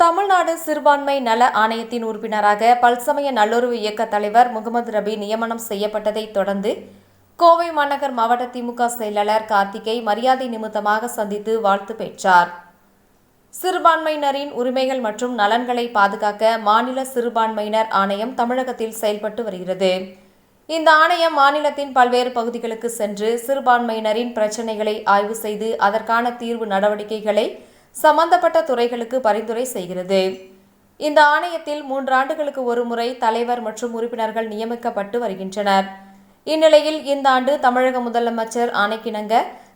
தமிழ்நாடு சிறுபான்மை நல ஆணையத்தின் உறுப்பினராக பல்சமய நல்லுறவு இயக்க தலைவர் முகமது ரபி நியமனம் செய்யப்பட்டதை தொடர்ந்து கோவை மாநகர் மாவட்ட திமுக செயலாளர் கார்த்திகை மரியாதை நிமித்தமாக சந்தித்து வாழ்த்து பெற்றார். சிறுபான்மையினரின் உரிமைகள் மற்றும் நலன்களை பாதுகாக்க மாநில சிறுபான்மையினர் ஆணையம் தமிழகத்தில் செயல்பட்டு வருகிறது. இந்த ஆணையம் மாநிலத்தின் பல்வேறு பகுதிகளுக்கு சென்று சிறுபான்மையினரின் பிரச்சினைகளை ஆய்வு செய்து அதற்கான தீர்வு நடவடிக்கைகளை சம்பந்தப்பட்ட துறைகளுக்கு பரிந்துரை செய்கிறது. இந்த ஆணையத்தில் மூன்றாண்டுகளுக்கு ஒருமுறை தலைவர் மற்றும் உறுப்பினர்கள் நியமிக்கப்பட்டு வருகின்றனர். இந்நிலையில் இந்த ஆண்டு தமிழக முதலமைச்சர் ஆணைக்கிணங்க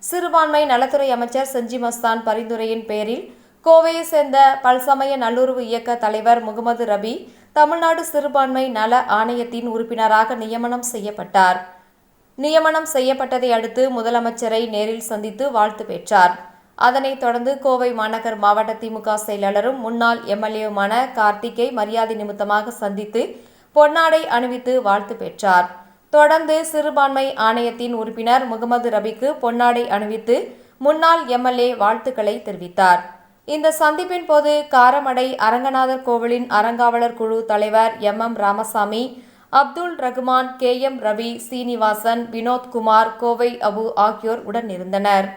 சிறுபான்மை நலத்துறை அமைச்சர் செஞ்சி மஸ்தான் பரிந்துரையின் பேரில் கோவையை சேர்ந்த பல்சமய நல்லுறவு இயக்க தலைவர் முகமது ரபி தமிழ்நாடு சிறுபான்மை நல ஆணையத்தின் உறுப்பினராக நியமனம் செய்யப்பட்டார். நியமனம் செய்யப்பட்டதை அடுத்து முதலமைச்சரை நேரில் சந்தித்து வாழ்த்து பெற்றார். அதனைத் தொடர்ந்து கோவை மாநகர் மாவட்ட திமுக செயலாளரும் முன்னாள் எம்எல்ஏவுமான கார்த்திகை மரியாதை நிமித்தமாக சந்தித்து பொன்னாடை அணிவித்து வாழ்த்து பெற்றார். தொடர்ந்து சிறுபான்மை ஆணையத்தின் உறுப்பினர் முகமது ரபிக்கு பொன்னாடை அணிவித்து முன்னாள் எம்எல்ஏ வாழ்த்துக்களை தெரிவித்தார். இந்த சந்திப்பின் போது காரமடை அரங்கநாதர் கோவிலின் அறங்காவலர் குழு தலைவர் M. M. Ramasamy Abdul Rahman K. M. Ravi Srinivasan Vinoth Kumar Kovai Abu ஆகியோர் உடனிருந்தனர்.